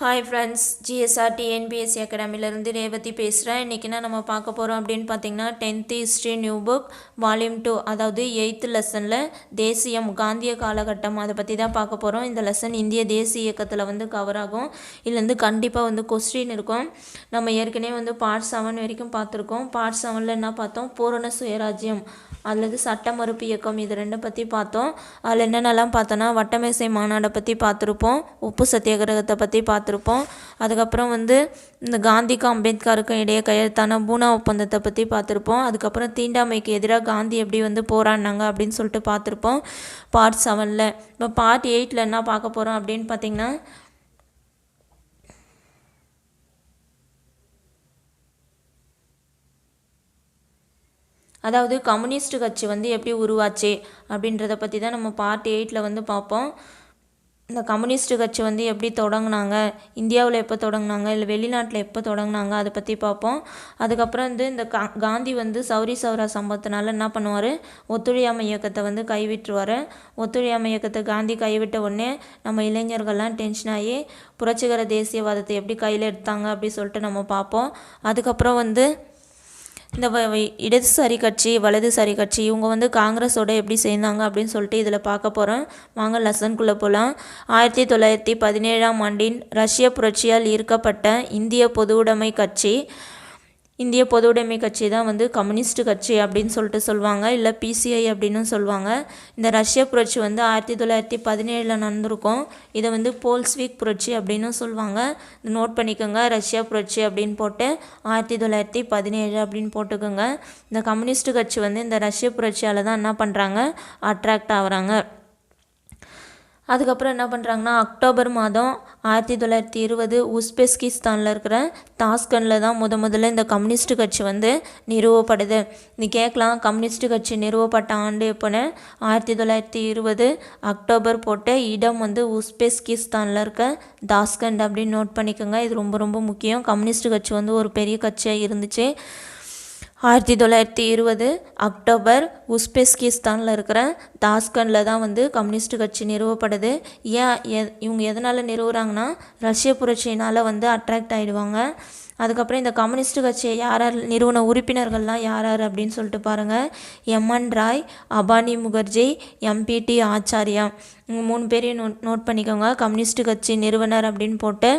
Hi friends GSR TNPSC அகாடமிலேருந்து ரேவதி பேசுகிறேன் இன்றைக்கி என்ன நம்ம பார்க்க போகிறோம் அப்படின்னு பார்த்தீங்கன்னா tenth history new book volume two அதாவது எயித்து லெசனில் தேசியம் காந்திய காலகட்டம் அதை பற்றி தான் பார்க்க போகிறோம் இந்த லெசன் இந்திய தேசிய இயக்கத்தில் வந்து கவர் ஆகும். இதுலேருந்து கண்டிப்பாக வந்து கொஸ்டின் இருக்கும். நம்ம ஏற்கனவே வந்து பார்ட் செவன் வரைக்கும் பார்த்துருக்கோம். பார்ட் செவனில் என்ன பார்த்தோம்? பூரண சுயராஜ்யம் அல்லது சட்ட மறுப்பு இயக்கம் இது ரெண்டை பற்றி பார்த்தோம். அதில் என்னென்னலாம் பார்த்தோன்னா வட்டமேசை மாநாடை பற்றி பார்த்துருப்போம். உப்பு சத்தியாகிரகத்தை பற்றி பார்த்துருப்போம். அதுக்கப்புறம் வந்து இந்த காந்திக்கும் அம்பேத்கருக்கும் இடையே கையெழுத்தான பூனா ஒப்பந்தத்தை பற்றி பார்த்துருப்போம். அதுக்கப்புறம் தீண்டாமைக்கு எதிராக காந்தி எப்படி வந்து போராடினாங்க அப்படின்னு சொல்லிட்டு பார்த்துருப்போம். பார்ட் செவனில் இப்போ பார்ட் எயிட்டில் என்ன பார்க்க போகிறோம் அப்படின்னு பார்த்தீங்கன்னா அதாவது கம்யூனிஸ்ட் கட்சி வந்து எப்படி உருவாச்சு அப்படின்றத பற்றி தான் நம்ம பார்ட் எயிட்டில் வந்து பார்ப்போம். இந்த கம்யூனிஸ்ட் கட்சி வந்து எப்படி தொடங்கினாங்க? இந்தியாவில் எப்போ தொடங்கினாங்க? இல்லை வெளிநாட்டில் எப்போ தொடங்கினாங்க? அதை பற்றி பார்ப்போம் அதுக்கப்புறம் வந்து இந்த கா காந்தி வந்து சௌரி சௌரா சம்பவத்தினால என்ன பண்ணுவார்? ஒத்துழையாமை இயக்கத்தை வந்து கைவிட்டுருவார். ஒத்துழையாமை இயக்கத்தை காந்தி கைவிட்ட உடனே நம்ம இளைஞர்கள்லாம் டென்ஷன் ஆகி புரட்சிகர தேசியவாதத்தை எப்படி கையில் எடுத்தாங்க அப்படி சொல்லிட்டு நம்ம பார்ப்போம் அதுக்கப்புறம் வந்து இந்த வ- இடதுசாரி கட்சி வலதுசாரி கட்சி இவங்க வந்து காங்கிரஸோட எப்படி சேர்ந்தாங்க அப்படின்னு சொல்லிட்டு இதில் பார்க்க போகிறோம் வாங்க லெசன்குள்ளே போகலாம் ஆயிரத்தி தொள்ளாயிரத்தி பதினேழாம் ஆண்டின் ரஷ்ய புரட்சியால் ஈர்க்கப்பட்ட இந்திய பொதுவுடைமை கட்சி இந்திய பொதுவுடைமை கட்சி தான் வந்து கம்யூனிஸ்ட் கட்சி அப்படின்னு சொல்லிட்டு சொல்லுவாங்க இல்லை பிசிஐ அப்படின்னு சொல்லுவாங்க. இந்த ரஷ்ய புரட்சி வந்து ஆயிரத்தி தொள்ளாயிரத்தி பதினேழில் நடந்திருக்கும். இதை வந்து போல்ஸ்வீக் புரட்சி அப்படின்னு சொல்லுவாங்க. இது நோட் பண்ணிக்கோங்க ரஷ்யா புரட்சி அப்படின்னு போட்டு ஆயிரத்தி தொள்ளாயிரத்தி பதினேழு அப்படின்னு போட்டுக்கோங்க. இந்த கம்யூனிஸ்ட் கட்சி வந்து இந்த ரஷ்ய புரட்சியால் தான் என்ன பண்ணுறாங்க அட்ராக்ட் ஆகுறாங்க. அதுக்கப்புறம் என்ன பண்ணுறாங்கன்னா அக்டோபர் மாதம் ஆயிரத்தி தொள்ளாயிரத்தி இருபது உஸ்பெஸ்கிஸ்தானில் இருக்கிற தாஸ்கனில் தான் முத முதல்ல இந்த கம்யூனிஸ்ட் கட்சி வந்து நிறுவப்படுது நீ கேட்கலாம் கம்யூனிஸ்ட் கட்சி நிறுவப்பட்ட ஆண்டு எப்போன்னு? ஆயிரத்தி தொள்ளாயிரத்தி இருபது அக்டோபர் போட்ட இடம் வந்து உஸ்பெஸ்கிஸ்தானில் இருக்க தாஸ்கண்ட் அப்படின்னு நோட் பண்ணிக்கோங்க. இது ரொம்ப ரொம்ப முக்கியம். கம்யூனிஸ்ட் கட்சி வந்து ஒரு பெரிய கட்சியாக இருந்துச்சு. ஆயிரத்தி தொள்ளாயிரத்தி இருபது அக்டோபர் உஸ்பெஸ்கிஸ்தானில் இருக்கிற தாஸ்கனில் தான் வந்து கம்யூனிஸ்ட் கட்சி நிறுவப்படுது. ஏன் எ இவங்க எதனால் நிறுவுறாங்கன்னா ரஷ்ய புரட்சியினால் வந்து அட்ராக்ட் ஆகிடுவாங்க அதுக்கப்புறம் இந்த கம்யூனிஸ்ட் கட்சியை யார் யார் நிறுவன உறுப்பினர்கள்லாம் யார் யார் அப்படின்னு சொல்லிட்டு பாருங்கள் M N Roy Abani Mukherjee M P T Acharya. இவங்க மூணு பேரையும் நோட் நோட் பண்ணிக்கோங்க. கம்யூனிஸ்ட் கட்சி நிறுவனர் அப்படின்னு போட்டு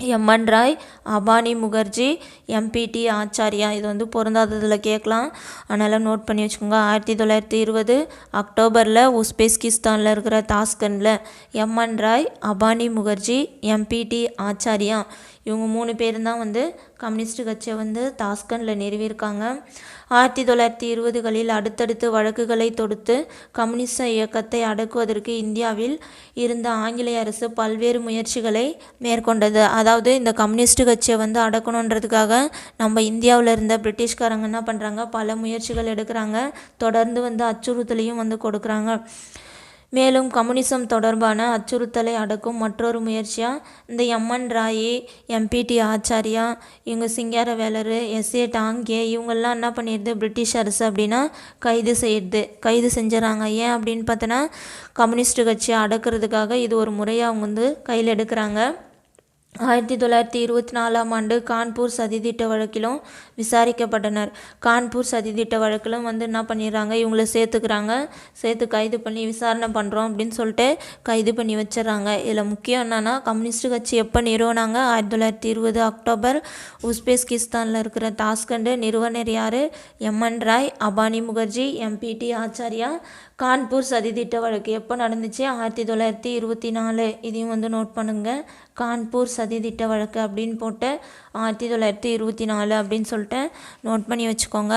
M N Roy Abani Mukherjee M P T Acharya. இது வந்து பொருந்தாததில் கேட்கலாம். அதனால் நோட் பண்ணி வச்சுக்கோங்க. ஆயிரத்தி தொள்ளாயிரத்தி இருபது அக்டோபரில் உஸ்பெஸ்கிஸ்தானில் இருக்கிற தாஸ்கனில் எம்என் ராய் அபானி முகர்ஜி எம்பிடி ஆச்சாரியா. இவங்க மூணு பேரும் தான் வந்து கம்யூனிஸ்ட் கட்சியை வந்து தாஸ்கனில் நிறுவியிருக்காங்க. ஆயிரத்தி தொள்ளாயிரத்தி இருபதுகளில் அடுத்தடுத்து வழக்குகளை தொடுத்து கம்யூனிச இயக்கத்தை அடக்குவதற்கு இந்தியாவில் இருந்த ஆங்கிலேய அரசு பல்வேறு முயற்சிகளை மேற்கொண்டது. அதாவது இந்த கம்யூனிஸ்ட் கட்சியை வந்து அடக்கணுன்றதுக்காக நம்ம இந்தியாவில் இருந்த பிரிட்டிஷ்காரங்க என்ன பண்ணுறாங்க பல முயற்சிகள் எடுக்கிறாங்க. தொடர்ந்து வந்து அச்சுறுத்தலையும் வந்து கொடுக்குறாங்க. மேலும் கம்யூனிசம் தொடர்பான அச்சுறுத்தலை அடக்கும் மற்றொரு முயற்சியாக இந்த எம்என் ராயி எம்பிடி ஆச்சாரியா இவங்க சிங்காரவேலர் எஸ்ஏ டாங்கே இவங்கெல்லாம் என்ன பண்ணிடுது? பிரிட்டிஷ் அரசு அப்படின்னா கைது செய்யுது. கைது செஞ்சுறாங்க. ஏன் அப்படின்னு பார்த்தோன்னா கம்யூனிஸ்ட் கட்சியை அடக்கிறதுக்காக இது ஒரு முறையாக அவங்க வந்து கையில் எடுக்கிறாங்க. ஆயிரத்தி தொள்ளாயிரத்தி இருபத்தி நாலாம் ஆண்டு கான்பூர் சதித்திட்ட வழக்கிலும் விசாரிக்கப்பட்டனர். கான்பூர் சதித்திட்ட வழக்கிலும் வந்து என்ன பண்ணிடுறாங்க? இவங்கள சேர்த்துக்கிறாங்க. சேர்த்து கைது பண்ணி விசாரணை பண்ணுறோம் அப்படின்னு சொல்லிட்டு கைது பண்ணி வச்சிடுறாங்க. இதில் முக்கியம் என்னன்னா கம்யூனிஸ்ட் கட்சி எப்போ நிறுவனாங்க? ஆயிரத்தி தொள்ளாயிரத்தி இருபது அக்டோபர் உஸ்பெஸ்கிஸ்தானில் இருக்கிற தாஸ்கண்டு நிறுவனர் யார்? M N Roy Abani Mukherjee M P T Acharya Kanpur சதித்திட்ட வழக்கு எப்போ நடந்துச்சு? ஆயிரத்தி தொள்ளாயிரத்தி இருபத்தி நாலு இதையும் வந்து நோட் பண்ணுங்கள் கான்பூர் சதித்திட்ட வழக்கு அப்படின்னு போட்டு ஆயிரத்தி தொள்ளாயிரத்தி இருபத்தி நாலு அப்படின்னு சொல்லிட்டு நோட் பண்ணி வச்சுக்கோங்க.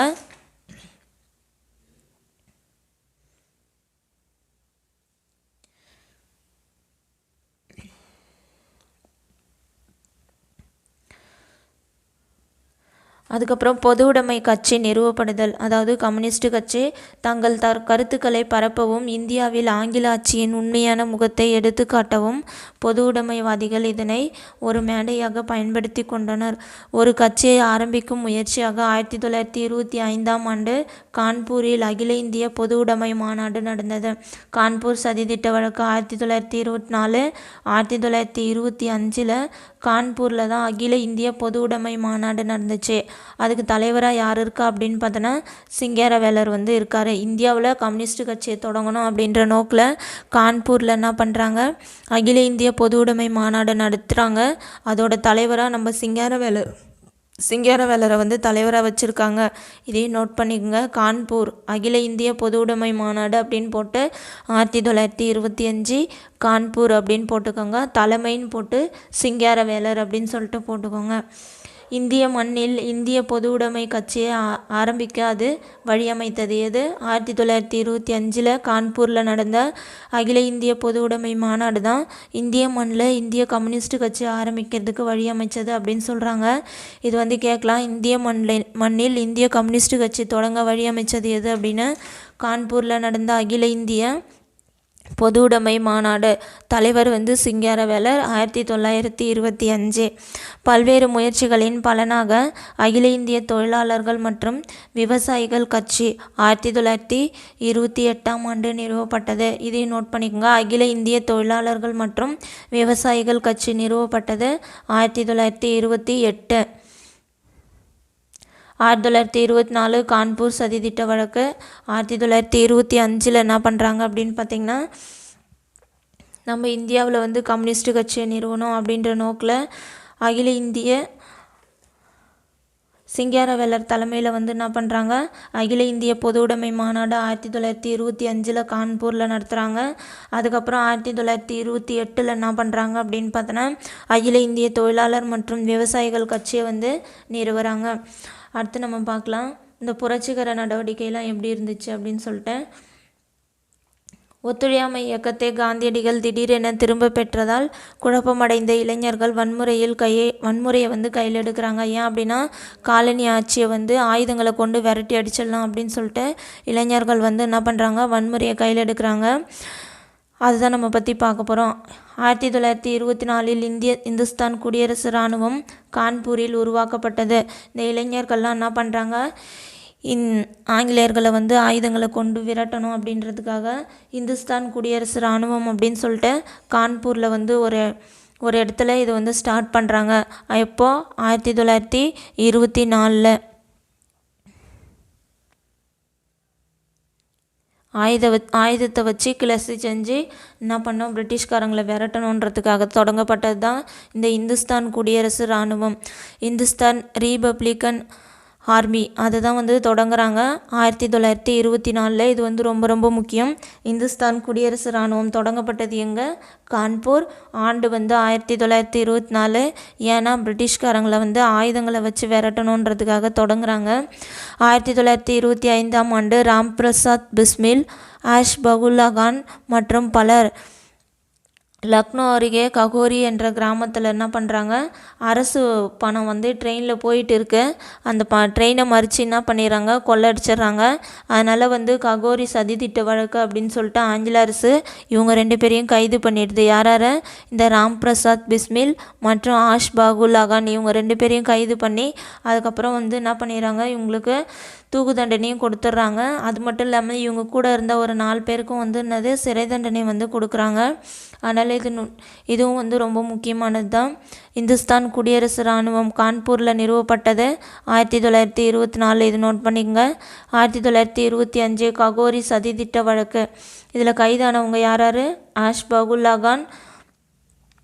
அதுக்கப்புறம் பொது உடைமை கட்சி நிறுவப்படுதல். அதாவது கம்யூனிஸ்ட் கட்சி தங்கள் தர் கருத்துக்களை பரப்பவும் இந்தியாவில் ஆங்கில ஆட்சியின் உண்மையான முகத்தை எடுத்துக்காட்டவும் பொது உடைமைவாதிகள் இதனை ஒரு மேடையாக பயன்படுத்தி கொண்டனர். ஒரு கட்சியை ஆரம்பிக்கும் முயற்சியாக ஆயிரத்தி தொள்ளாயிரத்தி இருபத்தி ஐந்தாம் ஆண்டு கான்பூரில் அகில இந்திய பொது உடைமை மாநாடு நடந்தது. கான்பூர் சதி திட்ட வழக்கு ஆயிரத்தி தொள்ளாயிரத்தி இருபத்தி நாலு ஆயிரத்தி தொள்ளாயிரத்தி இருபத்தி அஞ்சில் கான்பூரில் தான் அகில இந்திய பொது உடைமை மாநாடு நடந்துச்சு. அதுக்கு தலைவராக யார் இருக்கா அப்படின்னு பார்த்தோன்னா சிங்கேரவேலர் வந்து இருக்கார். இந்தியாவில் கம்யூனிஸ்ட் கட்சியை தொடங்கணும் அப்படின்ற நோக்கில் கான்பூரில் என்ன பண்ணுறாங்க அகில இந்திய பொது உடைமை மாநாடு நடத்துகிறாங்க அதோட தலைவராக நம்ம சிங்கேரவேலர். சிங்காரவேலரை வந்து தலைவராக வச்சுருக்காங்க. இதையும் நோட் பண்ணிக்கோங்க. கான்பூர் அகில இந்திய பொது உடைமை மாநாடு அப்படின்னு போட்டு ஆயிரத்தி தொள்ளாயிரத்தி இருபத்தி அஞ்சு கான்பூர் அப்படின்னு போட்டுக்கோங்க. தலைமைன்னு போட்டு சிங்காரவேலர் அப்படின்னு சொல்லிட்டு போட்டுக்கோங்க. இந்திய மண்ணில் இந்திய பொது உடைமை கட்சியை ஆ- ஆரம்பிக்க அது வழியமைத்தது. எது ஆயிரத்தி தொள்ளாயிரத்தி இருபத்தி அஞ்சில் கான்பூரில் நடந்த அகில இந்திய பொது உடைமை மாநாடு தான் இந்திய மண்ணில் இந்திய கம்யூனிஸ்ட் கட்சி ஆரம்பிக்கிறதுக்கு வழியமைச்சது அப்படின்னு சொல்கிறாங்க இது வந்து கேட்கலாம் இந்திய மண்ணில் மண்ணில் இந்திய கம்யூனிஸ்ட் கட்சி தொடங்க வழியமைச்சது எது அப்படின்னு? கான்பூரில் நடந்த அகில இந்திய பொது உடைமை மாநாடு. தலைவர் வந்து சிங்காரவேலர் ஆயிரத்தி தொள்ளாயிரத்தி இருபத்தி அஞ்சு. பல்வேறு முயற்சிகளின் பலனாக அகில இந்திய தொழிலாளர்கள் மற்றும் விவசாயிகள் கட்சி ஆயிரத்தி தொள்ளாயிரத்தி இருபத்தி எட்டாம் ஆண்டு நிறுவப்பட்டது. இதை நோட் பண்ணிக்கோங்க. அகில இந்திய தொழிலாளர்கள் மற்றும் விவசாயிகள் கட்சி நிறுவப்பட்டது ஆயிரத்தி தொள்ளாயிரத்தி இருபத்தி எட்டு. ஆயிரத்தி தொள்ளாயிரத்தி இருபத்தி நாலு கான்பூர் சதி திட்ட வழக்கு. ஆயிரத்தி தொள்ளாயிரத்தி இருபத்தி அஞ்சில் என்ன பண்ணுறாங்க அப்படின்னு பார்த்தீங்கன்னா நம்ம இந்தியாவில் வந்து கம்யூனிஸ்ட் கட்சியை நிறுவனம் அப்படின்ற நோக்கில் அகில இந்திய சிங்காரவேலர் தலைமையில் வந்து என்ன பண்ணுறாங்க அகில இந்திய பொது உடைமை மாநாடு ஆயிரத்தி தொள்ளாயிரத்தி இருபத்தி அஞ்சில் கான்பூரில் நடத்துகிறாங்க அதுக்கப்புறம் ஆயிரத்தி தொள்ளாயிரத்தி இருபத்தி எட்டில் என்ன பண்ணுறாங்க அப்படின்னு பார்த்தோன்னா அகில இந்திய தொழிலாளர் மற்றும் விவசாயிகள் கட்சியை வந்து நிறுவுறாங்க. அடுத்து நம்ம பார்க்கலாம் இந்த புரட்சிகர நடவடிக்கையெல்லாம் எப்படி இருந்துச்சு அப்படின்னு சொல்லிட்டு. ஒத்துழையாமை இயக்கத்தை காந்தியடிகள் திடீரென திரும்ப பெற்றதால் குழப்பமடைந்த இளைஞர்கள் வன்முறையில் கையை வன்முறையை வந்து கையில் எடுக்கிறாங்க. ஏன் அப்படின்னா காலனி ஆட்சியை வந்து ஆயுதங்களை கொண்டு விரட்டி அடிச்சிடலாம் அப்படின்னு சொல்லிட்டு இளைஞர்கள் வந்து என்ன பண்ணுறாங்க வன்முறையை கையில் எடுக்கிறாங்க. அதுதான் நம்ம பற்றி பார்க்க போகிறோம் ஆயிரத்தி தொள்ளாயிரத்தி இருபத்தி நாலில் இந்திய இந்துஸ்தான் குடியரசு இராணுவம் கான்பூரில் உருவாக்கப்பட்டது. இந்த இளைஞர்கள்லாம் என்ன பண்ணுறாங்க இன் ஆங்கிலேயர்களை வந்து ஆயுதங்களை கொண்டு விரட்டணும் அப்படின்றதுக்காக இந்துஸ்தான் குடியரசு இராணுவம் அப்படின்னு சொல்லிட்டு கான்பூரில் வந்து ஒரு ஒரு இடத்துல இதை வந்து ஸ்டார்ட் பண்ணுறாங்க எப்போ? ஆயிரத்தி தொள்ளாயிரத்தி இருபத்தி நாலில். ஆயுத வ ஆயுதத்தை வச்சு கிளர்ச்சி செஞ்சு என்ன பண்ணோம்? பிரிட்டிஷ்காரங்களை விரட்டணுன்றதுக்காக தொடங்கப்பட்டது தான் இந்த இந்துஸ்தான் குடியரசு இராணுவம். Hindustan republican army. அதை தான் வந்து தொடங்குறாங்க. ஆயிரத்தி தொள்ளாயிரத்தி இருபத்தி நாலில் இது வந்து ரொம்ப ரொம்ப முக்கியம். இந்துஸ்தான் குடியரசு இராணுவம் தொடங்கப்பட்டது எங்கே? கான்பூர். ஆண்டு வந்து ஆயிரத்தி தொள்ளாயிரத்தி இருபத்தி நாலு. ஏன்னா பிரிட்டிஷ்காரங்களை வந்து ஆயுதங்களை வச்சு விரட்டணுன்றதுக்காக தொடங்குறாங்க. ஆயிரத்தி தொள்ளாயிரத்தி இருபத்தி ஐந்தாம் ஆண்டு ராம் பிரசாத் பிஸ்மில் ஆஷ் பகுல்லா கான் மற்றும் பலர் லக்னோ அருகே ககோரி என்ற கிராமத்தில் என்ன பண்ணுறாங்க அரசு பணம் வந்து ட்ரெயினில் போயிட்டு இருக்கு. அந்த ப ட்ரெயினை மறித்து என்ன பண்ணிடுறாங்க? கொள்ளடிச்சிடுறாங்க. அதனால் வந்து ககோரி சதி திட்ட வழக்கு அப்படின்னு சொல்லிட்டு ஆங்கில அரசு இவங்க ரெண்டு பேரையும் கைது பண்ணிடுது. யார் யாரை? இந்த ராம் பிரசாத் பிஸ்மில் மற்றும் ஆஷ் பாகுல் அகான் இவங்க ரெண்டு பேரையும் கைது பண்ணி அதுக்கப்புறம் வந்து என்ன பண்ணிடுறாங்க? இவங்களுக்கு தூக்கு தண்டனையும் கொடுத்துட்றாங்க அது மட்டும் இல்லாமல் இவங்க கூட இருந்த ஒரு நாலு பேருக்கும் வந்து என்னது சிறை தண்டனை வந்து கொடுக்குறாங்க. அதனால் இது நு- இதுவும் வந்து ரொம்ப முக்கியமானது தான். இந்துஸ்தான் குடியரசு இராணுவம் கான்பூரில் நிறுவப்பட்டது. ஆயிரத்தி தொள்ளாயிரத்தி இருபத்தி நாலு இது நோட் பண்ணிக்கங்க. ஆயிரத்தி தொள்ளாயிரத்தி இருபத்தி அஞ்சு ககோரி சதி திட்ட வழக்கு. இதில் கைதானவங்க யார் யார்? ஆஷ் பகுல்லா கான்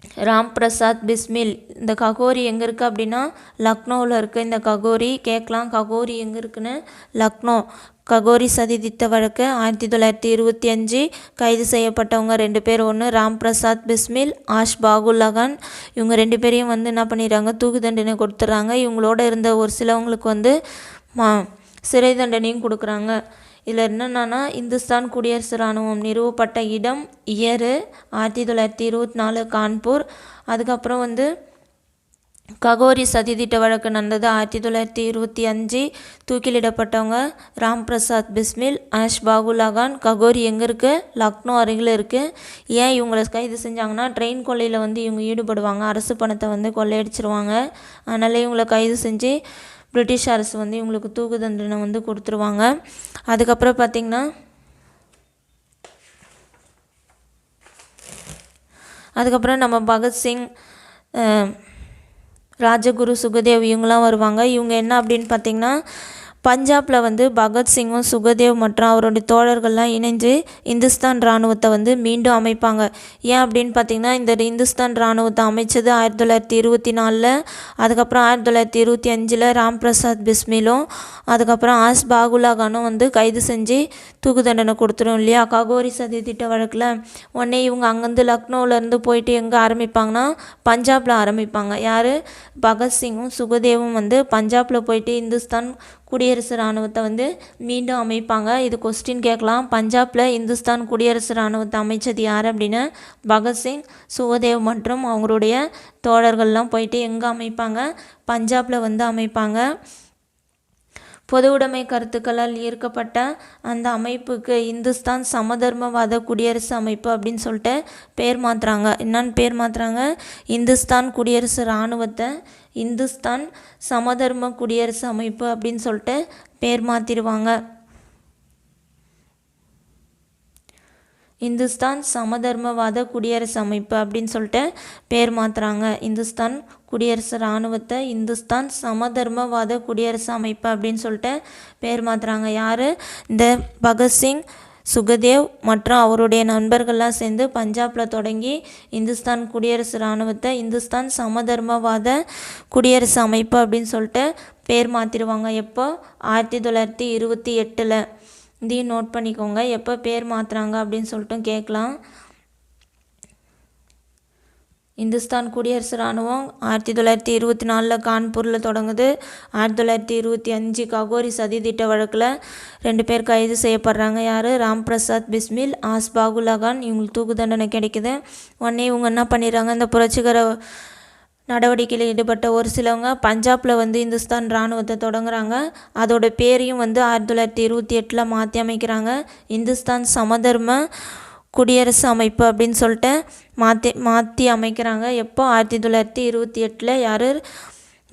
ராம் பிரசாத் பிஸ்மில் இந்த ககோரி எங்கே இருக்குது அப்படின்னா லக்னோவில் இருக்குது இந்த ககோரி கேட்கலாம். ககோரி எங்கே இருக்குன்னு? லக்னோ. ககோரி சதித்திட்ட வழக்கு ஆயிரத்தி தொள்ளாயிரத்தி இருபத்தி அஞ்சு. கைது செய்யப்பட்டவங்க ரெண்டு பேர். ஒன்று ராம் பிரசாத் பிஸ்மில் ஆஷ் பாகுல் கான் இவங்க ரெண்டு பேரையும் வந்து என்ன பண்ணிடுறாங்க? தூக்கு தண்டனை கொடுத்துட்றாங்க. இவங்களோட இருந்த ஒரு சிலவங்களுக்கு வந்து மா சிறை தண்டனையும் கொடுக்குறாங்க. இதில் என்னென்னா இந்துஸ்தான் குடியரசு இராணுவம் நிறுவப்பட்ட இடம் இயரு ஆயிரத்தி தொள்ளாயிரத்தி இருபத்தி நாலு கான்பூர். அதுக்கப்புறம் வந்து ககோரி சதித்திட்ட வழக்கு நடந்தது ஆயிரத்தி தொள்ளாயிரத்தி இருபத்தி அஞ்சு. தூக்கிலிடப்பட்டவங்க ராம் பிரசாத் பிஸ்மில் ஆஷ் பாகுலா கான் ககோரி எங்கே இருக்குது லக்னோ அருகில் இருக்குது ஏன் இவங்களை கைது செஞ்சாங்கன்னா ட்ரெயின் கொள்ளையில் வந்து இவங்க ஈடுபடுவாங்க. அரசு பணத்தை வந்து கொள்ளையடிச்சிருவாங்க. அதனால் இவங்களை கைது செஞ்சு பிரிட்டிஷ் அரசு வந்து இவங்களுக்கு தூக்கு தண்டனை வந்து கொடுத்துருவாங்க. அதுக்கப்புறம் பார்த்திங்கன்னா அதுக்கப்புறம் நம்ம பகத்சிங் அஹ், ராஜகுரு சுகதேவ் இவங்களாம் வருவாங்க. இவங்க என்ன அப்படின்னு பார்த்தீங்கன்னா பஞ்சாபில் வந்து பகத்சிங்கும் சுகதேவ் மற்றும் அவருடைய தோழர்கள்லாம் இணைஞ்சு இந்துஸ்தான் இராணுவத்தை வந்து மீண்டும் அமைப்பாங்க. ஏன் அப்படின்னு பார்த்தீங்கன்னா இந்த இந்துஸ்தான் இராணுவத்தை அமைச்சது ஆயிரத்தி தொள்ளாயிரத்தி இருபத்தி நாலில் அதுக்கப்புறம் ஆயிரத்தி தொள்ளாயிரத்தி இருபத்தி அஞ்சில் ராம் பிரசாத் பிஸ்மிலும் அதுக்கப்புறம் ஆஸ் பாகுலா கானும் வந்து கைது செஞ்சு தூக்கு தண்டனை கொடுத்துரும் இல்லையா? ககோரி சதி திட்ட வழக்கில் உடனே இவங்க அங்கேருந்து லக்னோவிலேருந்து போயிட்டு எங்கே ஆரம்பிப்பாங்கன்னா பஞ்சாபில் ஆரம்பிப்பாங்க. யார்? பகத்சிங்கும் சுகதேவும் வந்து பஞ்சாபில் போயிட்டு இந்துஸ்தான் குடியரசு இராணுவத்தை வந்து மீண்டும் அமைப்பாங்க. இது கொஸ்டின் கேட்கலாம். பஞ்சாபில் இந்துஸ்தான் குடியரசு இராணுவத்தை அமைச்சது யார் அப்படின்னா பகத்சிங் சுகதேவ் மற்றும் அவங்களுடைய தோழர்கள்லாம் போயிட்டு எங்கே அமைப்பாங்க? பஞ்சாபில் வந்து அமைப்பாங்க. பொது உடைமை கருத்துக்களால் ஈர்க்கப்பட்ட அந்த அமைப்புக்கு இந்துஸ்தான் சமதர்மவாத குடியரசு அமைப்பு அப்படின்னு சொல்லிட்டு பேர் மாற்றுறாங்க என்னன்னு பேர் மாற்றுறாங்க இந்துஸ்தான் குடியரசு இராணுவத்தை இந்துஸ்தான் சமதர்ம குடியரசு அமைப்பு அப்படின்னு சொல்லிட்டு பேர் மாற்றிடுவாங்க இந்துஸ்தான் சமதர்மவாத குடியரசு அமைப்பு அப்படின்னு சொல்லிட்டு பேர் மாற்றுறாங்க இந்துஸ்தான் குடியரசு இராணுவத்தை இந்துஸ்தான் சமதர்மவாத குடியரசு அமைப்பு அப்படின்னு சொல்லிட்டு பேர் மாற்றுறாங்க யார்? இந்த பகத்சிங் சுகதேவ் மற்றும் அவருடைய நண்பர்கள்லாம் சேர்ந்து பஞ்சாபில் தொடங்கி இந்துஸ்தான் குடியரசு இராணுவத்தை இந்துஸ்தான் சமதர்மவாத குடியரசு அமைப்பு அப்படின்னு சொல்லிட்டு பேர் மாற்றிடுவாங்க எப்போ? ஆயிரத்தி தொள்ளாயிரத்தி இருபத்தி எட்டில். இதையும் நோட் பண்ணிக்கோங்க. எப்போ பேர் மாற்றுறாங்க அப்படின்னு சொல்லிட்டும் கேட்கலாம். இந்துஸ்தான் குடியரசு இராணுவம் ஆயிரத்தி தொள்ளாயிரத்தி இருபத்தி நாலில் கான்பூரில் தொடங்குது. ஆயிரத்தி தொள்ளாயிரத்தி இருபத்தி அஞ்சு ககோரி சதி திட்ட வழக்கில் ரெண்டு பேர் கைது செய்யப்படுறாங்க. யார்? ராம் பிரசாத் பிஸ்மில் ஆஸ் பாகுலா கான் இவங்களுக்கு தூக்கு தண்டனை கிடைக்குது. உடனே இவங்க என்ன பண்ணிடுறாங்க? இந்த புரட்சிகர நடவடிக்கையில் ஈடுபட்ட ஒரு சிலவங்க பஞ்சாபில் வந்து இந்துஸ்தான் இராணுவத்தை தொடங்குறாங்க. அதோட பேரையும் வந்து ஆயிரத்தி தொள்ளாயிரத்தி இருபத்தி எட்டில் மாற்றி அமைக்கிறாங்க. இந்துஸ்தான் சமதர்ம குடியரசு அமைப்பு அப்படின்னு சொல்லிட்டு மாற்றி மாற்றி அமைக்கிறாங்க. எப்போ? ஆயிரத்தி தொள்ளாயிரத்தி இருபத்தி எட்டில் யார்?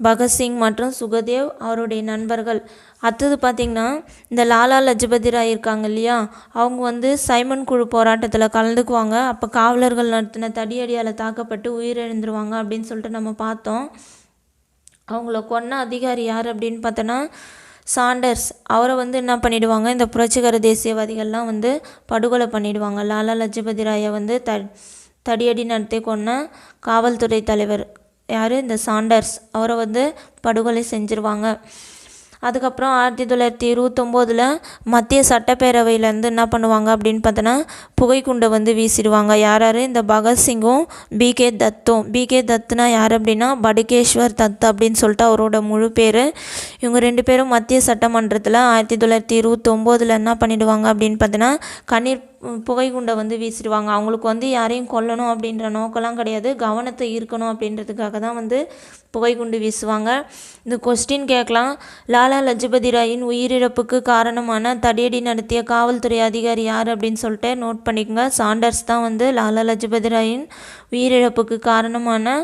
பகத்சிங் மற்றும் சுகதேவ் அவருடைய நண்பர்கள். அடுத்தது பார்த்திங்கன்னா இந்த லாலா லஜபதி ராய் இருக்காங்க இல்லையா? அவங்க வந்து சைமன் குழு போராட்டத்தில் கலந்துக்குவாங்க. அப்போ காவலர்கள் நடத்தின தடியடியால் தாக்கப்பட்டு உயிரிழந்துருவாங்க அப்படின்னு சொல்லிட்டு நம்ம பார்த்தோம். அவங்கள கொன்ன அதிகாரி யார் அப்படின்னு பார்த்தோன்னா சாண்டர்ஸ் அவரை வந்து என்ன பண்ணிடுவாங்க? இந்த புரட்சிகர தேசியவாதிகள்லாம் வந்து படுகொலை பண்ணிடுவாங்க. லாலா லஜபதி ராயை வந்து த தடியடி நடத்தி கொண்ட காவல்துறை தலைவர் யார்? இந்த சாண்டர்ஸ். அவரை வந்து படுகொலை செஞ்சுருவாங்க. அதுக்கப்புறம் ஆயிரத்தி தொள்ளாயிரத்தி இருபத்தொம்போதில் மத்திய சட்டப்பேரவையிலேருந்து என்ன பண்ணுவாங்க அப்படின்னு பார்த்தோன்னா புகைக்குண்டை வந்து வீசிடுவாங்க. யார் யார்? இந்த பகத்சிங்கும் பிகே தத்தும். பிகே தத்துனா யார் அப்படின்னா படுகேஸ்வர் தத் அப்படின்னு சொல்லிட்டு அவரோட முழு பேர். இவங்க ரெண்டு பேரும் மத்திய சட்டமன்றத்தில் ஆயிரத்தி தொள்ளாயிரத்தி இருபத்தொம்போதில் என்ன பண்ணிடுவாங்க அப்படின்னு பார்த்தோன்னா கண்ணீர் புகைக்குண்டை வந்து வீசிடுவாங்க. அவங்களுக்கு வந்து யாரையும் கொல்லணும் அப்படின்ற நோக்கம்லாம் கிடையாது. கவனத்தை ஈர்க்கணும் அப்படின்றதுக்காக தான் வந்து புகைக்குண்டு வீசுவாங்க. இந்த கொஸ்டின் கேட்கலாம். லாலா லஜபதி ராயின் உயிரிழப்புக்கு காரணமான தடியடி நடத்திய காவல்துறை அதிகாரி யார் அப்படின்னு சொல்லிட்டு நோட் பண்ணிக்கோங்க. சாண்டர்ஸ் தான் வந்து லாலா லஜபதி ராயின் உயிரிழப்புக்கு காரணமான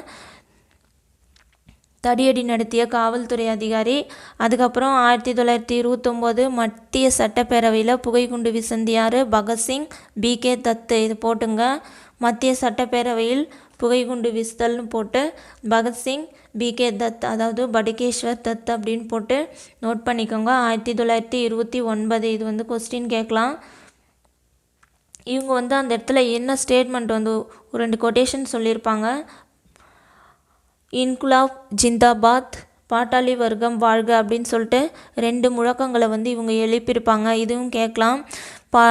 தடியடி நடத்திய காவல்துறை அதிகாரி அதுக்கப்புறம் ஆயிரத்தி தொள்ளாயிரத்தி இருபத்தொம்போது மத்திய சட்டப்பேரவையில் புகைக்குண்டு விசந்தியார் பகத்சிங் பிகே தத்து இது போட்டுங்க. மத்திய சட்டப்பேரவையில் புகைக்குண்டு விசுதல்னு போட்டு பகத்சிங் பிகே தத் அதாவது படுகேஸ்வர் தத் அப்படின்னு போட்டு நோட் பண்ணிக்கோங்க. ஆயிரத்தி தொள்ளாயிரத்தி இருபத்தி ஒன்பது இது வந்து கொஸ்டின் கேட்கலாம். இவங்க வந்து அந்த இடத்துல என்ன ஸ்டேட்மெண்ட் வந்து ஒரு ரெண்டு கொட்டேஷன் சொல்லியிருப்பாங்க. இன்குலாப் ஜிந்தாபாத் பாட்டாளி வர்க்கம் வாழ்க அப்படின்னு சொல்லிட்டு ரெண்டு முழக்கங்களை வந்து இவங்க எழுப்பியிருப்பாங்க. இதுவும் கேட்கலாம். பா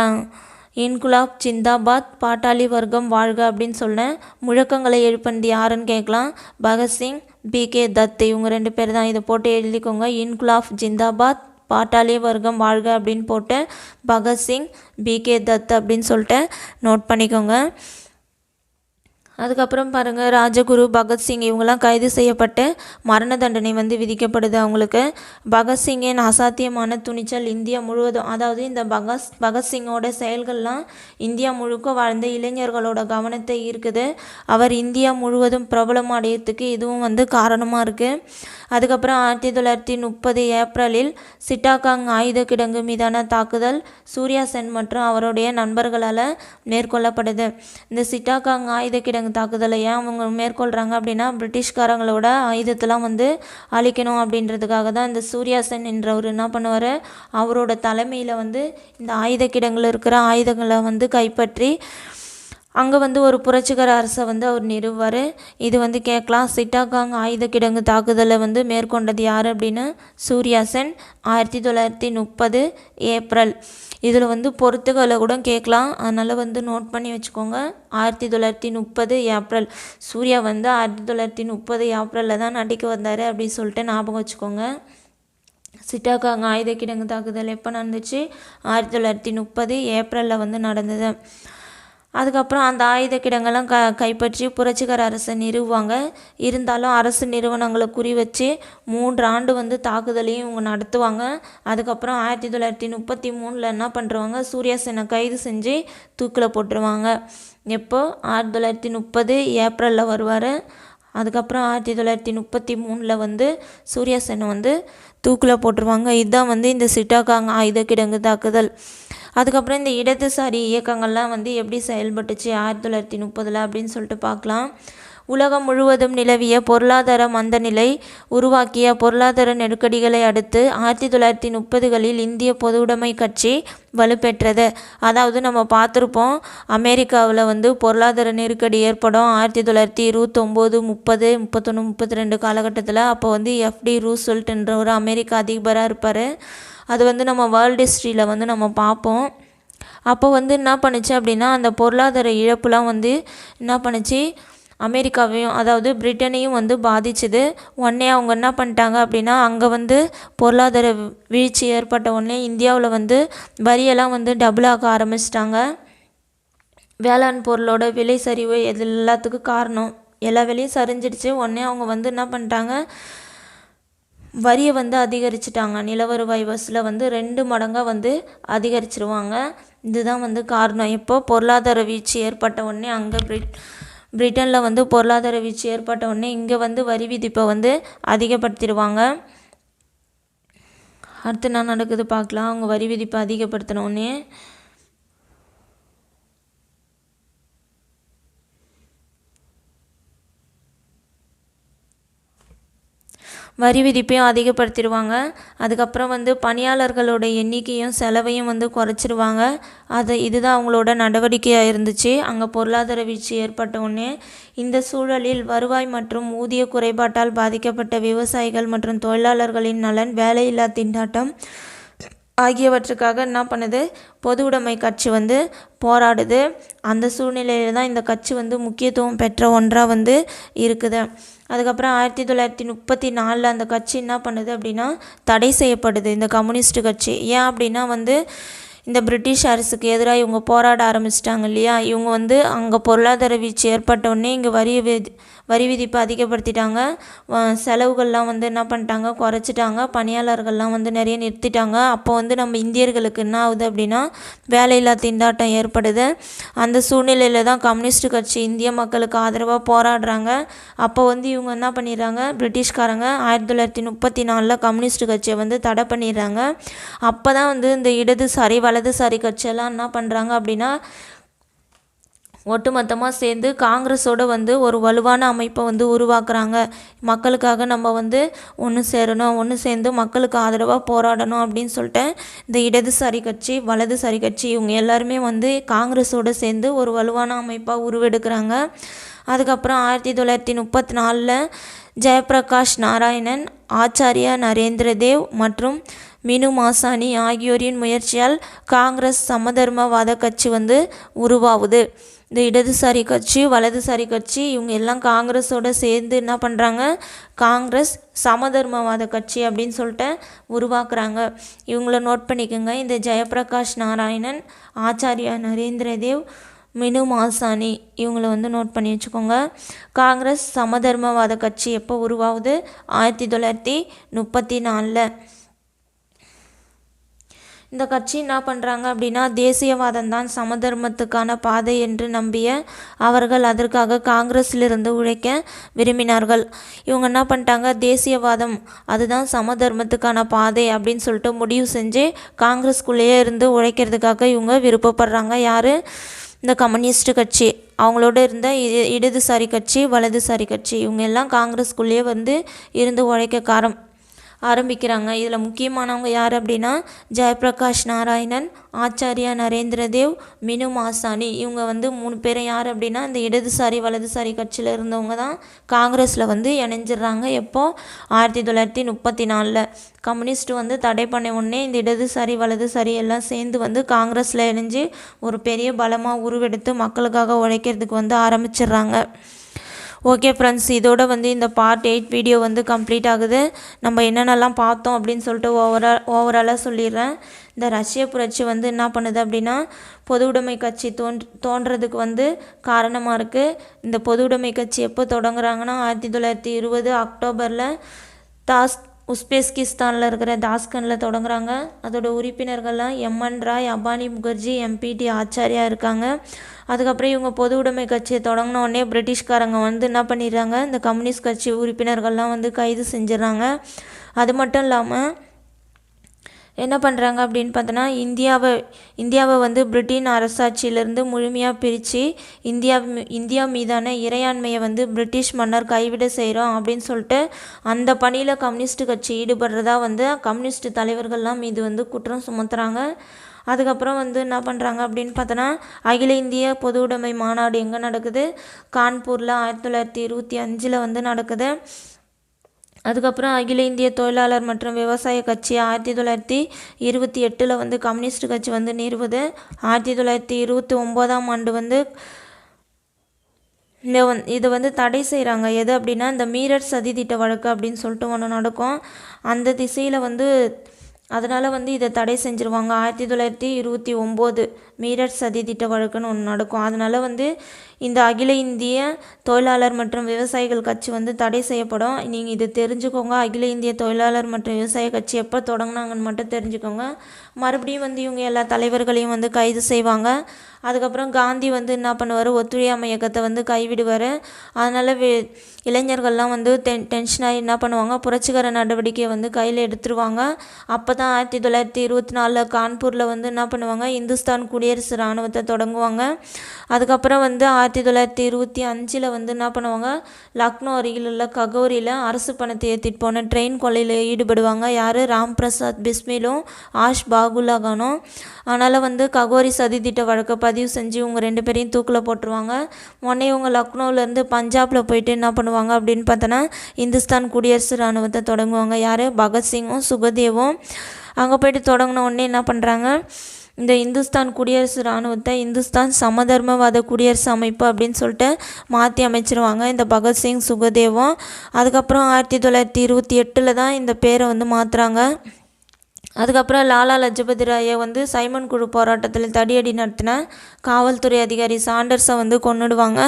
இன்குலாப் ஜிந்தாபாத் பாட்டாளி வர்க்கம் வாழ்க அப்படின்னு சொன்னேன் முழக்கங்களை எழுப்பினது யாருன்னு கேட்கலாம். பகத்சிங் பிகே தத் இவங்க ரெண்டு பேர் தான் இதை போட்டு எழுதிக்கோங்க. இன்குலாப் ஜிந்தாபாத் பாட்டாளி வர்க்கம் வாழ்க அப்படின்னு போட்டு பகத்சிங் பிகே தத் அப்படின்னு சொல்லிட்டு நோட் பண்ணிக்கோங்க. அதுக்கப்புறம் பாருங்கள் ராஜகுரு பகத்சிங் இவங்கெல்லாம் கைது செய்யப்பட்டு மரண தண்டனை வந்து விதிக்கப்படுது அவங்களுக்கு. பகத்சிங்கின் அசாத்தியமான துணிச்சல் இந்தியா முழுவதும் அதாவது இந்த பகத் பகத்சிங்கோட செயல்கள்லாம் இந்தியா முழுக்க வாழ்ந்த இளைஞர்களோட கவனத்தை ஈர்க்குது. அவர் இந்தியா முழுவதும் பிரபலம் அடையிறதுக்கு இதுவும் வந்து காரணமாக இருக்குது அதுக்கப்புறம் ஆயிரத்தி தொள்ளாயிரத்தி முப்பது ஏப்ரலில் சிட்டாகாங் ஆயுத கிடங்கு மீதான தாக்குதல் சூர்யா சென் மற்றும் அவருடைய நண்பர்களால் மேற்கொள்ளப்படுது. இந்த சிட்டாகாங் ஆயுத கிடங்கு தாக்குதலை ஏன் அவங்க மேற்கொள்கிறாங்க அப்படின்னா பிரிட்டிஷ்காரங்களோட ஆயுதத்தெல்லாம் வந்து அழிக்கணும் அப்படின்றதுக்காக தான் இந்த சூர்யா சென் என்றவர் என்ன பண்ணுவார்? அவரோட தலைமையில் வந்து இந்த ஆயுத கிடங்கில் இருக்கிற ஆயுதங்களை வந்து கைப்பற்றி அங்கே வந்து ஒரு புரட்சிகர அரசை வந்து அவர் நிறுவார் இது வந்து கேட்கலாம். சிட்டாகாங் ஆயுத கிடங்கு தாக்குதலை வந்து மேற்கொண்டது யார் அப்படின்னு? சூர்யாசன் ஆயிரத்தி தொள்ளாயிரத்தி முப்பது ஏப்ரல். இதில் வந்து பொறுத்துகளை கூட கேட்கலாம். அதனால் வந்து நோட் பண்ணி வச்சுக்கோங்க. ஆயிரத்தி தொள்ளாயிரத்தி முப்பது ஏப்ரல். சூர்யா வந்து ஆயிரத்தி தொள்ளாயிரத்தி முப்பது ஏப்ரலில் தான் நடிக்க வந்தார் அப்படின்னு சொல்லிட்டு ஞாபகம் வச்சுக்கோங்க. சிட்டாகாங் ஆயுத கிடங்கு தாக்குதல் எப்போ நடந்துச்சு? ஆயிரத்தி தொள்ளாயிரத்தி முப்பது ஏப்ரலில் வந்து நடந்தது. அதுக்கப்புறம் அந்த ஆயுத கிடங்கெல்லாம் க கைப்பற்றி புரட்சிகர அரசை நிறுவுவாங்க. இருந்தாலும் அரசு நிறுவனங்களை குறி வச்சு மூன்று ஆண்டு வந்து தாக்குதலையும் இவங்க நடத்துவாங்க. அதுக்கப்புறம் ஆயிரத்தி தொள்ளாயிரத்தி முப்பத்தி மூணில் என்ன பண்ணுறவாங்க சூர்யாசனை கைது செஞ்சு தூக்கில் போட்டுருவாங்க. எப்போ? ஆயிரத்தி தொள்ளாயிரத்தி முப்பது ஏப்ரலில் வருவார். அதுக்கப்புறம் ஆயிரத்தி தொள்ளாயிரத்தி முப்பத்தி மூணில் வந்து சூர்யா சென்னை வந்து தூக்கில் போட்டுருவாங்க. இதுதான் வந்து இந்த சிட்டாக்காங்க ஆயுத கிடங்கு தாக்குதல். அதுக்கப்புறம் இந்த இடதுசாரி இயக்கங்கள்லாம் வந்து எப்படி செயல்பட்டுச்சு ஆயிரத்தி தொள்ளாயிரத்தி முப்பதில் அப்படின்னு சொல்லிட்டு பார்க்கலாம். உலகம் முழுவதும் நிலவிய பொருளாதார மந்தநிலை உருவாக்கிய பொருளாதார நெருக்கடிகளை அடுத்து ஆயிரத்தி தொள்ளாயிரத்தி முப்பதுகளில் இந்திய பொதுவுடைமை கட்சி வலுப்பெற்றது. அதாவது நம்ம பார்த்துருப்போம் அமெரிக்காவில் வந்து பொருளாதார நெருக்கடி ஏற்படும். ஆயிரத்தி தொள்ளாயிரத்தி இருபத்தொம்போது முப்பது முப்பத்தொன்று முப்பத்தி ரெண்டு காலகட்டத்தில் அப்போ வந்து எஃப்டி ரூஸ்வெல்ட்ன்ற ஒரு அமெரிக்க அதிபராக இருப்பார். அது வந்து நம்ம வேர்ல்டு ஹிஸ்ட்ரியில் வந்து நம்ம பார்ப்போம். அப்போ வந்து என்ன பண்ணுச்சு அப்படின்னா அந்த பொருளாதார இழப்புலாம் வந்து என்ன பண்ணுச்சு? அமெரிக்காவையும் அதாவது பிரிட்டனையும் வந்து பாதிச்சுது. உடனே அவங்க என்ன பண்ணிட்டாங்க அப்படின்னா அங்கே வந்து பொருளாதார வீழ்ச்சி ஏற்பட்ட உடனே இந்தியாவில் வந்து வரியெல்லாம் வந்து டபுள் ஆக ஆரம்பிச்சிட்டாங்க. வேளாண் பொருளோட விலை சரிவு இது எல்லாத்துக்கும் காரணம். எல்லா விலையும் சரிஞ்சிடுச்சு. உடனே அவங்க வந்து என்ன பண்ணிட்டாங்க வரியை வந்து அதிகரிச்சிட்டாங்க. நிலவருவாய் வசூலை வந்து ரெண்டு மடங்காக வந்து அதிகரிச்சிருவாங்க. இதுதான் வந்து காரணம். இப்போ பொருளாதார வீழ்ச்சி ஏற்பட்ட உடனே அங்கே பிரிட் பிரிட்டனில் வந்து பொருளாதார வீழ்ச்சி ஏற்பட்ட உடனே இங்கே வந்து வரி விதிப்பை வந்து அதிகப்படுத்திடுவாங்க. அடுத்து என்ன நடக்குது பார்க்கலாம். அவங்க வரி விதிப்பை அதிகப்படுத்தின வரி விதிப்பையும் அதிகப்படுத்திடுவாங்க. அதுக்கப்புறம் வந்து பணியாளர்களோட எண்ணிக்கையும் செலவையும் வந்து குறைச்சிருவாங்க. அது இதுதான் அவங்களோட நடவடிக்கையாக இருந்துச்சு. அங்கே பொருளாதார வீழ்ச்சி ஏற்பட்ட உடனே இந்த சூழலில் வருவாய் மற்றும் ஊதிய குறைபாட்டால் பாதிக்கப்பட்ட விவசாயிகள் மற்றும் தொழிலாளர்களின் நலன் வேலையில்லா திண்டாட்டம் ஆகியவற்றுக்காக என்ன பண்ணுது? பொது உடைமை கட்சி வந்து போராடுது. அந்த சூழ்நிலையில் தான் இந்த கட்சி வந்து முக்கியத்துவம் பெற்ற ஒன்றாக வந்து இருக்குது. அதுக்கப்புறம் ஆயிரத்தி தொள்ளாயிரத்தி முப்பத்தி நாலில் அந்த கட்சி என்ன பண்ணுது அப்படின்னா தடை செய்யப்படுது இந்த கம்யூனிஸ்ட் கட்சி. ஏன் அப்படின்னா வந்து இந்த பிரிட்டிஷ் அரசுக்கு எதிராக இவங்க போராட ஆரம்பிச்சிட்டாங்க இல்லையா? இவங்க வந்து அங்கே பொருளாதார வீழ்ச்சி ஏற்பட்டோடனே இங்கே வரி வரி விதிப்பை அதிகப்படுத்திட்டாங்க. செலவுகள்லாம் வந்து என்ன பண்ணிட்டாங்க? குறைச்சிட்டாங்க. பணியாளர்கள்லாம் வந்து நிறைய நிறுத்திட்டாங்க. அப்போ வந்து நம்ம இந்தியர்களுக்கு என்ன ஆகுது அப்படின்னா வேலையில்லா திண்டாட்டம் ஏற்படுது. அந்த சூழ்நிலையில் தான் கம்யூனிஸ்ட் கட்சி இந்திய மக்களுக்கு ஆதரவாக போராடுறாங்க. அப்போ வந்து இவங்க என்ன பண்ணிடுறாங்க? பிரிட்டிஷ்காரங்க ஆயிரத்தி தொள்ளாயிரத்தி முப்பத்தி நாலில் கம்யூனிஸ்ட் கட்சியை வந்து தடை பண்ணிடுறாங்க. அப்போ தான் வந்து இந்த இடதுசாரி வலதுசாரி கட்சியெல்லாம் என்ன பண்ணுறாங்க அப்படின்னா ஒட்டுமொத்தமாக சேர்ந்து காங்கிரஸோட வந்து ஒரு வலுவான அமைப்பை வந்து உருவாக்குறாங்க. மக்களுக்காக நம்ம வந்து ஒன்று சேரணும் ஒன்று சேர்ந்து மக்களுக்கு ஆதரவாக போராடணும் அப்படின்னு சொல்லிட்டு இந்த இடதுசாரி கட்சி வலதுசாரி கட்சி இவங்க எல்லாருமே வந்து காங்கிரஸோட சேர்ந்து ஒரு வலுவான அமைப்பாக உருவெடுக்கிறாங்க. அதுக்கப்புறம் ஆயிரத்தி தொள்ளாயிரத்தி முப்பத்தி நாலில் ஜெயபிரகாஷ் நாராயணன் ஆச்சாரியா நரேந்திர தேவ் மற்றும் மினு மாசாணி ஆகியோரின் முயற்சியால் காங்கிரஸ் சமதர்மவாத கட்சி வந்து உருவாகுது இந்த இடதுசாரி கட்சி வலதுசாரி கட்சி இவங்க எல்லாம் காங்கிரஸோடு சேர்ந்து என்ன பண்ணுறாங்க காங்கிரஸ் சமதர்மவாத கட்சி அப்படின்னு சொல்லிட்டு உருவாக்குறாங்க. இவங்கள நோட் பண்ணிக்கோங்க. இந்த ஜெயபிரகாஷ் நாராயணன் ஆச்சாரியா நரேந்திர தேவ் மினு மாசாணி இவங்கள வந்து நோட் பண்ணி வச்சுக்கோங்க. காங்கிரஸ் சமதர்மவாத கட்சி எப்போ உருவாகுது ஆயிரத்தி தொள்ளாயிரத்தி முப்பத்தி நாலில். இந்த கட்சி என்ன பண்ணுறாங்க அப்படின்னா தேசியவாதம் தான் சமதர்மத்துக்கான பாதை என்று நம்பிய அவர்கள் அதற்காக காங்கிரஸிலிருந்து உழைக்க விரும்பினார்கள். இவங்க என்ன பண்ணிட்டாங்க? தேசியவாதம் அதுதான் சமதர்மத்துக்கான பாதை அப்படின்னு சொல்லிட்டு முடிவு செஞ்சு காங்கிரஸ்குள்ளேயே இருந்து உழைக்கிறதுக்காக இவங்க விருப்பப்படுறாங்க. யார்? இந்த கம்யூனிஸ்ட் கட்சி. அவங்களோட இருந்த இ இடதுசாரி கட்சி வலதுசாரி கட்சி. இவங்க எல்லாம் காங்கிரஸ்குள்ளேயே வந்து இருந்து உழைக்க காரம். ஆரம்பிக்கிறாங்க. இதில் முக்கியமானவங்க யார் அப்படின்னா ஜெயபிரகாஷ் நாராயணன் ஆச்சாரியா நரேந்திர தேவ் மினு மாசாணி இவங்க வந்து மூணு பேரும் யார் அப்படின்னா இந்த இடதுசாரி வலதுசாரி கட்சியில் இருந்தவங்க தான் காங்கிரஸில் வந்து இணைஞ்சிடுறாங்க. எப்போ? ஆயிரத்தி தொள்ளாயிரத்தி முப்பத்தி நாலில். கம்யூனிஸ்ட் வந்து தடை பண்ண உடனே இந்த இடதுசாரி வலதுசாரி எல்லாம் சேர்ந்து வந்து காங்கிரஸில் இணைஞ்சு ஒரு பெரிய பலமாக உருவெடுத்து மக்களுக்காக உழைக்கிறதுக்கு வந்து ஆரம்பிச்சிடுறாங்க. ஓகே ஃப்ரெண்ட்ஸ் இதோட வந்து இந்த பார்ட் எயிட் வீடியோ வந்து கம்ப்ளீட் ஆகுது. நம்ம என்னென்னலாம் பார்த்தோம் அப்படின்னு சொல்லிட்டு ஓவரால் ஓவராலாக சொல்லிடுறேன். இந்த ரஷ்ய புரட்சி வந்து என்ன பண்ணுது அப்படின்னா பொது உடைமை கட்சி தோன் தோன்றதுக்கு வந்து காரணமாக இருக்குது இந்த பொது உடைமை கட்சி எப்போ தொடங்குறாங்கன்னா ஆயிரத்தி தொள்ளாயிரத்தி இருபது அக்டோபரில் தாஸ் உஸ்பெஸ்கிஸ்தானில் இருக்கிற தாஸ்கனில் தொடங்குறாங்க. அதோட உறுப்பினர்கள்லாம் M N Roy Abani Mukherjee M P T Acharya இருக்காங்க. அதுக்கப்புறம் இவங்க பொது உடைமை கட்சியை தொடங்கின உடனே பிரிட்டிஷ்காரங்க வந்து என்ன பண்ணிடுறாங்க? இந்த கம்யூனிஸ்ட் கட்சி உறுப்பினர்கள்லாம் வந்து கைது செஞ்சிடறாங்க. அது மட்டும் இல்லாமல் என்ன பண்ணுறாங்க அப்படின்னு பார்த்தோன்னா இந்தியாவை இந்தியாவை வந்து பிரிட்டின் அரசாட்சியிலேருந்து முழுமையாக பிரித்து இந்தியா இந்தியா மீதான இறையாண்மையை வந்து பிரிட்டிஷ் மன்னர் கைவிட செய்கிறோம் அப்படின்னு சொல்லிட்டு அந்த பணியில் கம்யூனிஸ்ட் கட்சி ஈடுபடுறதா வந்து கம்யூனிஸ்ட் தலைவர்கள்லாம் மீது வந்து குற்றம் சுமத்துறாங்க. அதுக்கப்புறம் வந்து என்ன பண்ணுறாங்க அப்படின்னு பார்த்தோன்னா அகில இந்திய பொது உடைமை மாநாடு எங்கே நடக்குது? கான்பூரில் ஆயிரத்தி தொள்ளாயிரத்தி இருபத்தி அஞ்சில் வந்து நடக்குது. அதுக்கப்புறம் அகில இந்திய தொழிலாளர் மற்றும் விவசாய கட்சி ஆயிரத்தி தொள்ளாயிரத்தி இருபத்தி எட்டில் வந்து கம்யூனிஸ்ட் கட்சி வந்து நிறுவுது. ஆயிரத்தி தொள்ளாயிரத்தி இருபத்தி ஒம்போதாம் ஆண்டு வந்து இந்த வந் இதை வந்து தடை செய்கிறாங்க எது அப்படின்னா இந்த மீரட் திட்ட வழக்கு அப்படின்னு சொல்லிட்டு ஒன்று நடக்கும். அந்த திசையில் வந்து அதனால் வந்து இதை தடை செஞ்சுருவாங்க. ஆயிரத்தி தொள்ளாயிரத்தி இருபத்தி ஒம்பது மீரட் சதி திட்ட வழக்குன்னு ஒன்று நடக்கும். அதனால் வந்து இந்த அகில இந்திய தொழிலாளர் மற்றும் விவசாயிகள் கட்சி வந்து தடை செய்யப்படும். நீங்கள் இது தெரிஞ்சுக்கோங்க. அகில இந்திய தொழிலாளர் மற்றும் விவசாய கட்சி எப்போ தொடங்கினாங்கன்னு மட்டும் தெரிஞ்சுக்கோங்க. மறுபடியும் வந்து இவங்க எல்லா தலைவர்களையும் வந்து கைது செய்வாங்க. அதுக்கப்புறம் காந்தி வந்து என்ன பண்ணுவார்? ஒத்துழையாமை இயக்கத்தை வந்து கைவிடுவார். அதனால் இளைஞர்கள்லாம் வந்து டென் டென்ஷனாகி என்ன பண்ணுவாங்க? புரட்சிகர நடவடிக்கையை வந்து கையில் எடுத்துருவாங்க. அப்போ தான் ஆயிரத்தி தொள்ளாயிரத்தி இருபத்தி நாலில் கான்பூரில் வந்து என்ன பண்ணுவாங்க? இந்துஸ்தான் குடியரசு இராணுவத்தை தொடங்குவாங்க. அதுக்கப்புறம் வந்து ஆயிரத்தி தொள்ளாயிரத்தி இருபத்தி அஞ்சில் வந்து என்ன பண்ணுவாங்க? லக்னோ அருகில் உள்ள ககோரியில் அரசு பணத்தை ஏற்றிட்டு போன ட்ரெயின் கொலையில் ஈடுபடுவாங்க. யார்? ராம் பிரசாத் பிஸ்மிலும் ஆஷ் பாகுல்லா கானும். அதனால் வந்து ககோரி சதி திட்ட வழக்கை பதிவு செஞ்சு இவங்க ரெண்டு பேரையும் தூக்கில் போட்டுருவாங்க. உடனே இவங்க லக்னோவிலேருந்து பஞ்சாபில் போயிட்டு என்ன பண்ணுவாங்க அப்படின்னு பார்த்தோன்னா இந்துஸ்தான் குடியரசு இராணுவத்தை தொடங்குவாங்க. யார்? பகத்சிங்கும் சுகதேவும். அங்கே போயிட்டு தொடங்கின உடனே என்ன பண்ணுறாங்க இந்த இந்துஸ்தான் குடியரசு இராணுவத்தை இந்துஸ்தான் சமதர்மவாத குடியரசு அமைப்பு அப்படின்னு சொல்லிட்டு மாற்றி அமைச்சிருவாங்க. இந்த பகத்சிங் சுகதேவும். அதுக்கப்புறம் ஆயிரத்தி தொள்ளாயிரத்தி இருபத்தி எட்டில் தான் இந்த பேரை வந்து மாற்றுறாங்க அதுக்கப்புறம் லாலா லஜபதி ராயை வந்து சைமன் குழு போராட்டத்தில் தடியடி நடத்தின காவல்துறை அதிகாரி சாண்டர்ஸை வந்து கொண்டுடுவாங்க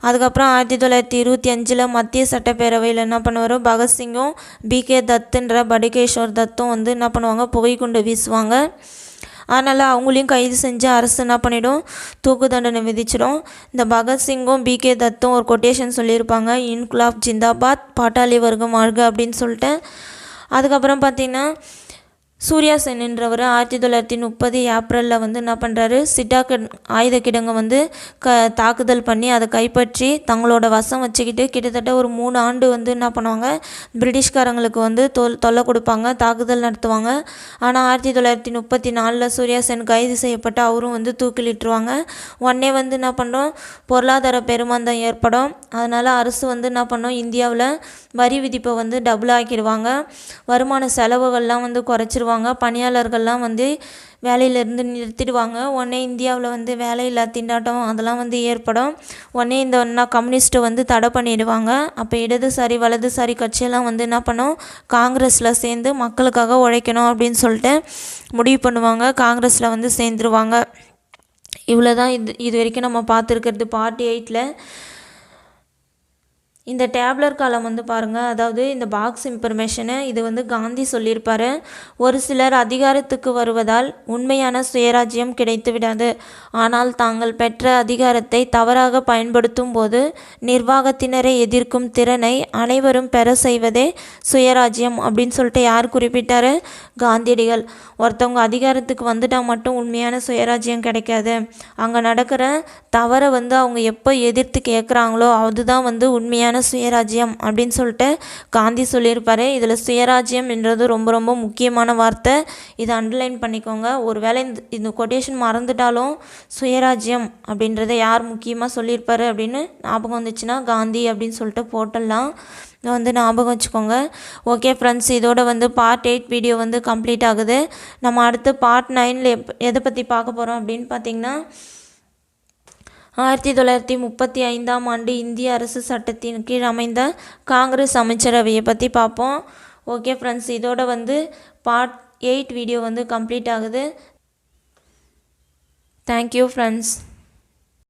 அதுக்கப்புறம் ஆயிரத்தி தொள்ளாயிரத்தி இருபத்தி அஞ்சில் மத்திய சட்டப்பேரவையில் என்ன பண்ணுவார் பகத்சிங்கும் பிகே தத்துன்ற படுகேஸ்வர் தத்தும் வந்து என்ன பண்ணுவாங்க புகைக்குண்டு வீசுவாங்க. அதனால் அவங்களையும் கைது செஞ்சு அரசு என்ன பண்ணிடும்? தூக்கு தண்டனை விதிச்சிடும். இந்த பகத்சிங்கும் பிகே தத்தும் ஒரு கொட்டேஷன் சொல்லியிருப்பாங்க. இன்குலாப் ஜிந்தாபாத் பாட்டாளி வர்க்கம் வாழ்க அப்படின்னு சொல்லிட்டு. அதுக்கப்புறம் பார்த்திங்கன்னா சூர்யா சென்ன்றவர் ஆயிரத்தி தொள்ளாயிரத்தி முப்பது ஏப்ரலில் வந்து என்ன பண்ணுறாரு சிட்டாக்க ஆயுத கிடங்கை வந்து க தாக்குதல் பண்ணி அதை கைப்பற்றி தங்களோட வசம் வச்சுக்கிட்டு கிட்டத்தட்ட ஒரு மூணு ஆண்டு வந்து என்ன பண்ணுவாங்க? பிரிட்டிஷ்காரங்களுக்கு வந்து தொல் தொல்லை கொடுப்பாங்க தாக்குதல் நடத்துவாங்க. ஆனால் ஆயிரத்தி தொள்ளாயிரத்தி முப்பத்தி நாலில் சூர்யா சென் கைது செய்யப்பட்டு அவரும் வந்து தூக்கிலிட்டுருவாங்க. உடனே வந்து என்ன பண்ணுறோம் பொருளாதார பெருமந்தம் ஏற்படும். அதனால் அரசு வந்து என்ன பண்ணோம்? இந்தியாவில் வரி விதிப்பை வந்து டபுள் ஆக்கிடுவாங்க. வருமான செலவுகள்லாம் வந்து குறைச்சிருவாங்க. பணியாளர்கள்லாம் வந்து வேலையிலேருந்து நிறுத்திடுவாங்க. உடனே இந்தியாவில் வந்து வேலையில்லா திண்டாட்டம் அதெல்லாம் வந்து ஏற்படும். உடனே இந்த ஒன்றா கம்யூனிஸ்ட்டை வந்து தடை பண்ணிடுவாங்க. அப்போ இடதுசாரி வலதுசாரி கட்சியெல்லாம் வந்து என்ன பண்ணும்? காங்கிரஸில் சேர்ந்து மக்களுக்காக உழைக்கணும் அப்படின்னு சொல்லிட்டு முடிவு பண்ணுவாங்க. காங்கிரஸில் வந்து சேர்ந்துருவாங்க. இவ்வளோ தான் இது இது வரைக்கும் நம்ம பார்த்துருக்கிறது. பார்ட்டி எயிட்டில் இந்த டேப்லர் காலம் வந்து பாருங்கள் அதாவது இந்த பாக்ஸ் இன்ஃபர்மேஷனை இது வந்து காந்தி சொல்லியிருப்பார். ஒரு சிலர் அதிகாரத்துக்கு வருவதால் உண்மையான சுயராஜ்யம் கிடைத்து விடாது ஆனால் தாங்கள் பெற்ற அதிகாரத்தை தவறாக பயன்படுத்தும் போது நிர்வாகத்தினரை எதிர்க்கும் திறனை அனைவரும் பெற செய்வதே சுயராஜ்யம் அப்படின்னு சொல்லிட்டு யார் குறிப்பிட்டார்? காந்தியடிகள். ஒருத்தவங்க அதிகாரத்துக்கு வந்துட்டால் மட்டும் உண்மையான சுயராஜ்யம் கிடைக்காது. அங்கே நடக்கிற தவறை வந்து அவங்க எப்போ எதிர்த்து கேட்குறாங்களோ அதுதான் வந்து உண்மையான சுயராஜ்யம் அப்படின்னு சொல்லிட்டு காந்தி சொல்லியிருப்பார். இதில் சுயராஜ்யம் என்றது ரொம்ப ரொம்ப முக்கியமான வார்த்தை. இதை அண்டர்லைன் பண்ணிக்கோங்க. ஒரு வேளை இந்த இந்த கொட்டேஷன் மறந்துட்டாலும் சுயராஜ்யம் அப்படின்றத யார் முக்கியமாக சொல்லியிருப்பார் அப்படின்னு ஞாபகம் வந்துச்சுன்னா காந்தி அப்படின்னு சொல்லிட்டு போட்டுடலாம் இதை வந்து ஞாபகம் வச்சுக்கோங்க. ஓகே ஃப்ரெண்ட்ஸ் இதோட வந்து பார்ட் எயிட் வீடியோ வந்து கம்ப்ளீட் ஆகுது. நம்ம அடுத்து பார்ட் நைனில் எப் எதை பற்றி பார்க்க போகிறோம் அப்படின்னு பார்த்தீங்கன்னா ஆயிரத்தி தொள்ளாயிரத்தி முப்பத்தி ஐந்தாம் ஆண்டு இந்திய அரசு சட்டத்தின் கீழ் அமைந்த காங்கிரஸ் அமைச்சரவையை பற்றி பார்ப்போம் ஓகே ஃப்ரெண்ட்ஸ் இதோட வந்து பார்ட் எயிட் வீடியோ வந்து கம்ப்ளீட் ஆகுது. Thank you friends